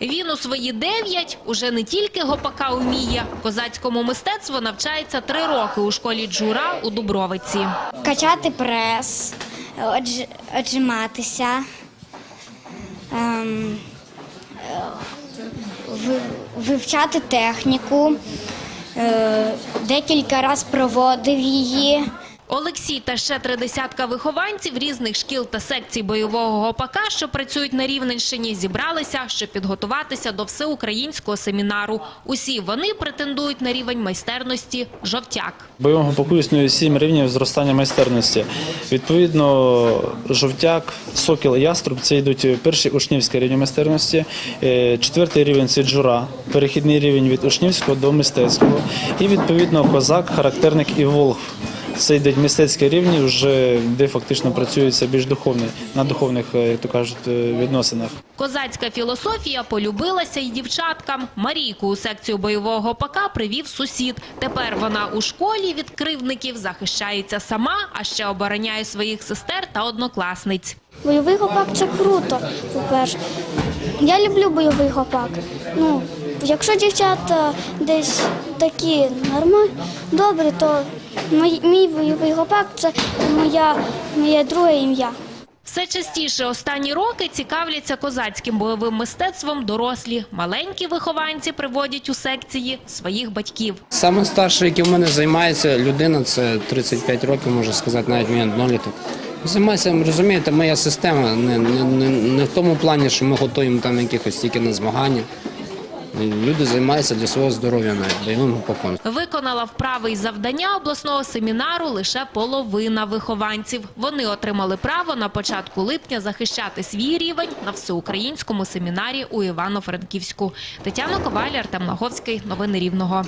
Він у свої дев'ять уже не тільки гопака вміє. Козацькому мистецтву навчається три роки у школі Джура у Дубровиці. Качати прес, отжиматися, ем, е, вивчати техніку. Е, Декілька разів проводив її. Олексій та ще три десятка вихованців різних шкіл та секцій бойового гопака, що працюють на Рівненщині, зібралися, щоб підготуватися до всеукраїнського семінару. Усі вони претендують на рівень майстерності «жовтяк». В бойовому гопаку існує сім рівнів зростання майстерності. Відповідно, жовтяк, сокіл, яструб це йдуть перші учнівські рівні майстерності. Е, Четвертий рівень це джура, перехідний рівень від учнівського до мистецького. І відповідно козак, характерник і волх. Це йдуть мистецькі рівні, вже де фактично працюється більш духовний на духовних, е, як то кажуть, е, відносинах. Козацька філософія полюбилася й дівчаткам. Марійку у секцію бойового гопака привів сусід. Тепер вона у школі від кривдників захищається сама, а ще обороняє своїх сестер та однокласниць. Бойовий гопак це круто, по-перше. Я люблю бойовий гопак. Ну, якщо дівчата десь такі норми, добрі, то мій, мій бойовий гопак це моя, моє друге ім'я. Все частіше останні роки цікавляться козацьким бойовим мистецтвом дорослі. Маленькі вихованці приводять у секції своїх батьків. Саме старше, який в мене займається людина, це 35 років, можна сказати, навіть мій одноліток. Займається, розумієте, моя система не, не, не, не в тому плані, що ми готуємо там якихось тільки на змагання. Люди займаються для свого здоров'я навіть бойовим гопаком. Виконала вправи й завдання обласного семінару лише половина вихованців. Вони отримали право на початку липня захищати свій рівень на всеукраїнському семінарі у Івано-Франківську. Тетяна Коваль, Артем Лаговський. Новини Рівного.